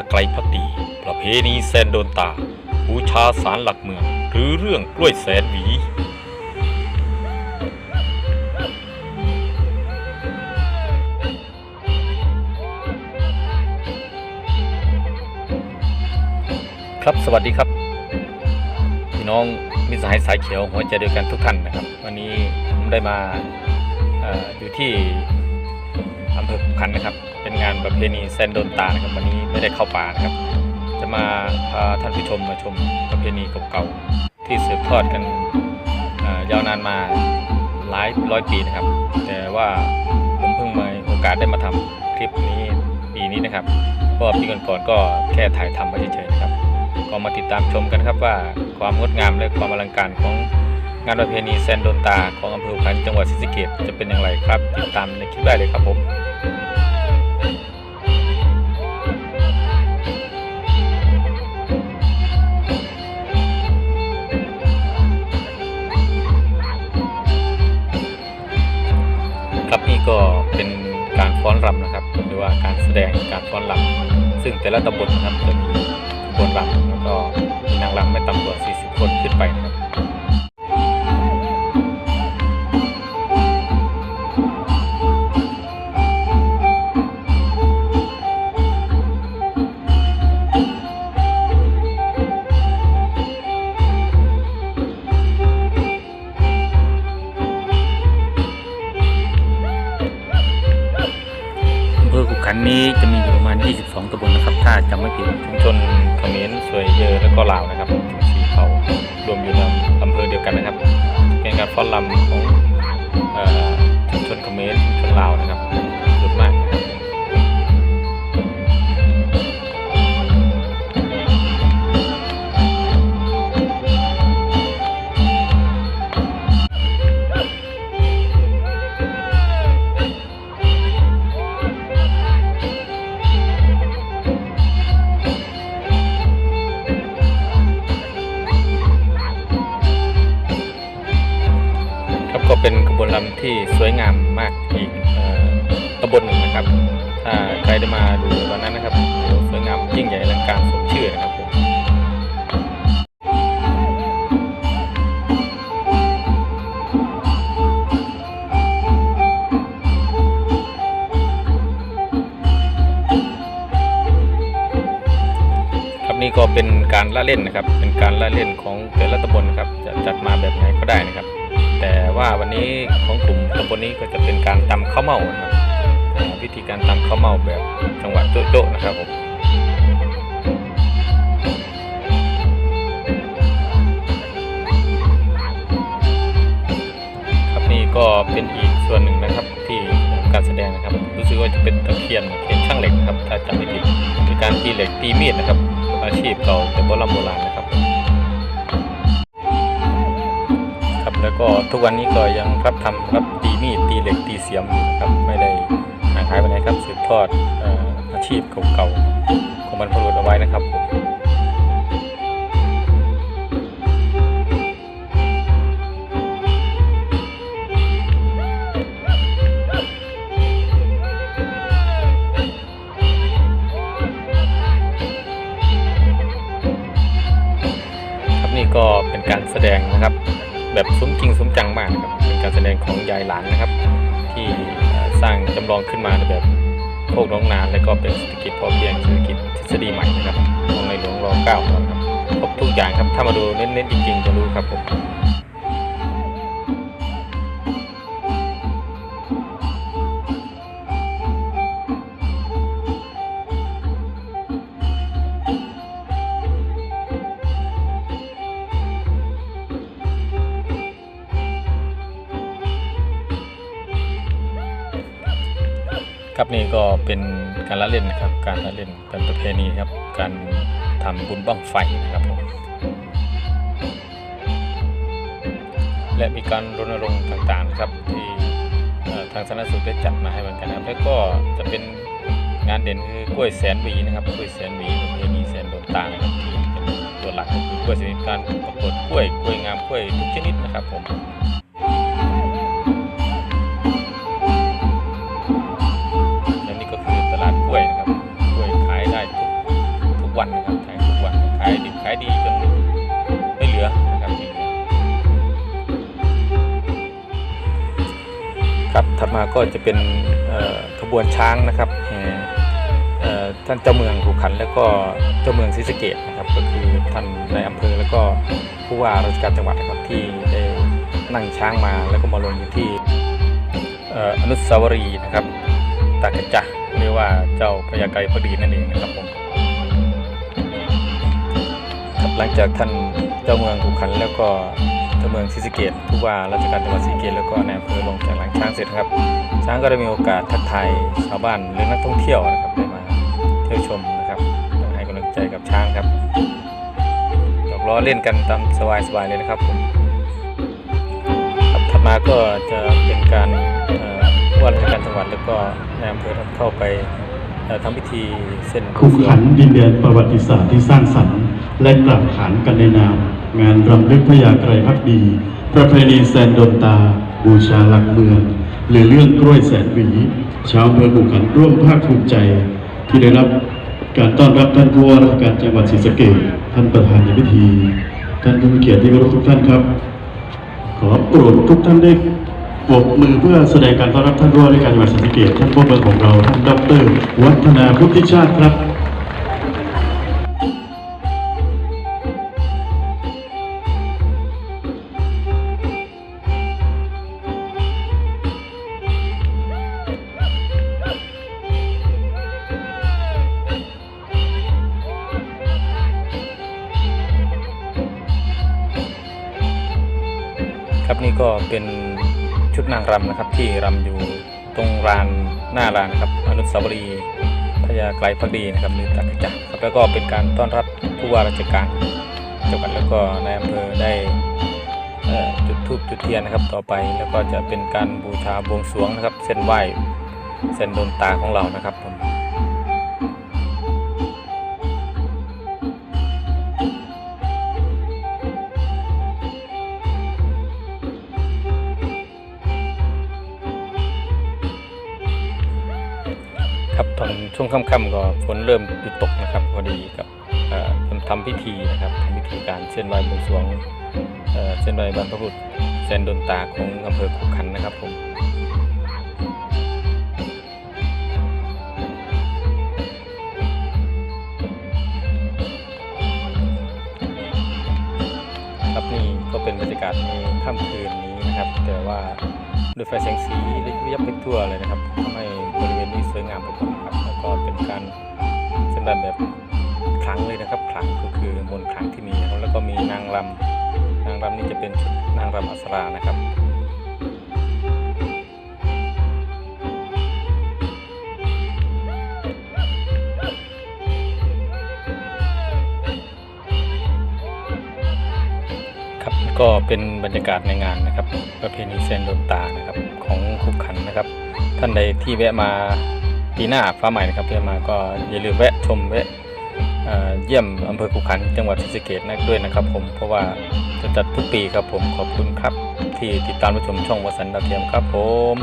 าไกลพักดี ประเพณีแซนโดนตา บูชาสารหลักเมือง หรือเรื่องกล้วยแสนหวีครับสวัสดีครับ พี่น้องมิสหายสายเขียวหัวใจเดียวกันทุกท่านนะครับ วันนี้ผมได้มาอออยู่ที่อำเภอขุขันนะครับ เป็นงานประเพณีแซนโดนตานะครับวันนี้ไม่ได้เข้าป่านะครับ จะมาพาท่านผู้ชมมาชมประเพณีเก่าๆที่สืบทอดกันยาวนานมาหลายร้อยปีนะครับ แต่ว่าผมเพิ่งมีโอกาสได้มาทำคลิปนี้ปีนี้นะครับเพราะว่าปีก่อนๆก็แค่ถ่ายทำไว้เฉยๆนะครับ ก็มาติดตามชมกันครับว่าความงดงามและความอลังการของงานประเพณีแซนโดนตาของอำเภอพันจังหวัดศรีสะเกษจะเป็นอย่างไรครับ ติดตามในคลิปได้เลยครับผม ก็เป็นการฟ้อนรำนะครับ หรือว่าการแสดงการฟ้อนรำซึ่งแต่ละตำบลนะครับจะมีขบวนรำแล้วก็มีนางรำไม่ต่ำกว่า 40 คนขึ้นไปนะครับ นี้จะมีอยู่ประมาณ 22ตำบลนะครับ ถ้าจำไม่ผิดชุมชนเขมรสวยเยอและก็ลาวนะครับถึงสี่เขารวมอยู่ในอำเภอเดียวกันนะครับ เป็นการฟ้อนรำของเอ่อชุมชนเขมรชุมชนลาวนะครับ เป็นขบวนรำที่สวยงามมากอีกตำบลหนึ่งนะครับ ถ้าใครได้มาดูวันนั้นนะครับสวยงามยิ่งใหญ่อลังการสมชื่อนะครับผมครับนี่ก็เป็นการละเล่นนะครับ เป็นการละเล่นของแต่ละตำบลนะครับ จะจัดมาแบบไหนก็ได้นะครับ แต่ว่าวันนี้ของกลุ่มตำบลนี้ก็จะเป็นการตำข้าวเม่านะครับวิธีการตำข้าวเม่าแบบจังหวะโจ๊ะๆนะครับผมครับนี่ก็เป็นอีกส่วนหนึ่งนะครับที่การแสดงนะครับ รู้สึกว่าจะเป็นตะเคียนเคียนช่างเหล็กนะครับถ้าจำไม่ผิดเป็นการตีเหล็กตีมีดนะครับ อาชีพเก่าแต่โบราณโบราณนะครับ แล้วก็ทุกวันนี้ก็ยังรับทำรับตีมีดตีเหล็กตีเสียมอยู่นะครับไม่ได้ห่างหายไปไหนครับสืบทอดออาชีพเก่าๆของบรรพบุรุษเอาไว้นะครับครับนี่ก็เป็นการแสดงนะครับ แบบสมจริงสมจังมากนะครับเป็นการแสดงของยายหลานนะครับ ที่สร้างจำลองขึ้นมาในแบบโคกน้องนาน และก็เป็นเศรษฐกิจพอเพียงเศรษฐกิจทฤษฎีใหม่นะครับของในหลวงรอเก้าครับครบทุกอย่างครับถ้ามาดูเน้นๆจริงๆจะรู้ครับผม ครับนี่ก็เป็นการละเล่นนะครับ การละเล่นเป็นประเพณีครับ การทำบุญบั้งไฟนะครับผมและมีการรณรงค์ต่างๆนะครับที่ทางสาธารณสุขได้จัดมาให้เหมือนกันนะครับ แล้วก็จะเป็นงานเด่นคือกล้วยแสนหวีนะครับกล้วยแสนหวีประเพณีแสนโดนตานะครับที่เป็นตัวหลักก็คือกล้วยจะมีการประกวดกล้วยกล้วยงามกล้วยทุกชนิดนะครับผม ครับถัดมาก็จะเป็นขบวนช้างนะครับท่านเจ้าเมืองขุขันแล้วก็เจ้าเมืองศรีสะเกดนะครับก็คือท่านในอำเภอแล้วก็ผู้ว่าราชการจังหวัดนะครับที่ได้นั่งช้างมาแล้วก็มาลงอยู่ที่ออนุสาวรีย์นะครับตากระจะเรียกว่าเจ้าพญาไกรพอดีนั่นเองนะครับผมหลังจากท่านเจ้าเมืองขุขันแล้วก็ เจ้าเมืองศรีสะเกดผู้ว่าราชการจังหวัดศรีสะเกดแล้วก็นายอำเภอลงจากหลังช้างเสร็จครับ ช้างก็ได้มีโอกาสทักทายชาวบ้านหรือนักท่องเที่ยวนะครับได้มาเที่ยวชมนะครับให้กำลังใจกับช้างครับหยอกล้อเล่นกันตามสบายๆเลยนะครับผมครับถัดมาก็จะเป็นการผู้ว่าราชการจังหวัดแล้วก็นายอำเภอเข้าไป ทำพิธีเส้นคู่ขันดินแดนประวัติศาสตร์ที่สร้างสรรค์และกล่าวขานกันในนาม งานรำลึกพระยาไกรพักดี ประเพณีแซนดนตา บูชาหลักเมืองหรือเรื่องกล้วยแสนหวีชาวอำเภอบุขันร่วมภาคภูมิใจ ที่ได้รับการต้อนรับท่านผู้ว่าราชการจังหวัดศรีสะเกษท่านประธานในพิธี ท่านผู้มีเกียรติที่เคารพทุกท่านครับ ขอโปรดทุกท่านได้ ปรบมือเพื่อแสดงการต้อนรับท่านผู้ว่าราชการจังหวัดศรีสะเกษท่านผู้เมืองของเราท่านดรวัฒนาพุทธิชาติครับครับนี่ก็เป็น ชุดนางรำนะครับ ที่รำอยู่ตรงลานหน้าลานนะครับอนุสาวรีย์พญาไกรพักดีนะครับหรือตักจักรครับแล้วก็เป็นการต้อนรับผู้ว่าราชการจังหวัดแล้วก็นายอำเภอได้จุดธูปจุดเทียนนะครับต่อไปแล้วก็จะเป็นการบูชาบวงสรวงนะครับ เส้นไหว้เส้นโดนตาของเรานะครับผม ครับตอนช่วงค่ำๆก็ฝนเริ่มหยุดตกนะครับพอดีกับเอ่อทำพิธีนะครับทำพิธีการเส้นไหว้บวงสรวงเส้นไหว้บรรพบุรุษเส้นดนตาของอำเภอขุขันนะครับผมครับนี่ก็เป็นบรรยากาศในค่ำคืนนี้นะครับ แต่ว่าด้วยไฟแสงสีระยับไปทั่วเลยนะครับทำให้ วณนี้สวยงามไปหมดนครับแล้วก็เป็นการเส้นแบบแบบคลังเลยนะครับคลังก็คือมนคลังที่มีนะครับแล้วก็มีนางรำนางรำนี่จะเป็นชุดนางรำอัสรานะครับครับก็เป็นบรรยากาศในงานนะครับประเพณีเซนโดนตานะครับของคุกขันนะครับ ท่านใดที่แวะมา ปีหน้าฟ้าใหม่นะครับเพื่อมาก็อย่าลืมแวะชมแวะเยี่ยมอำเภอคุขันจังหวัดศรีสะเกดนะด้วยนะครับ ผมเพราะว่าจะจัดทุกปีครับผมขอบคุณครับ ที่ติดตามรับชมช่องวสันต์ดาวเทียมครับผม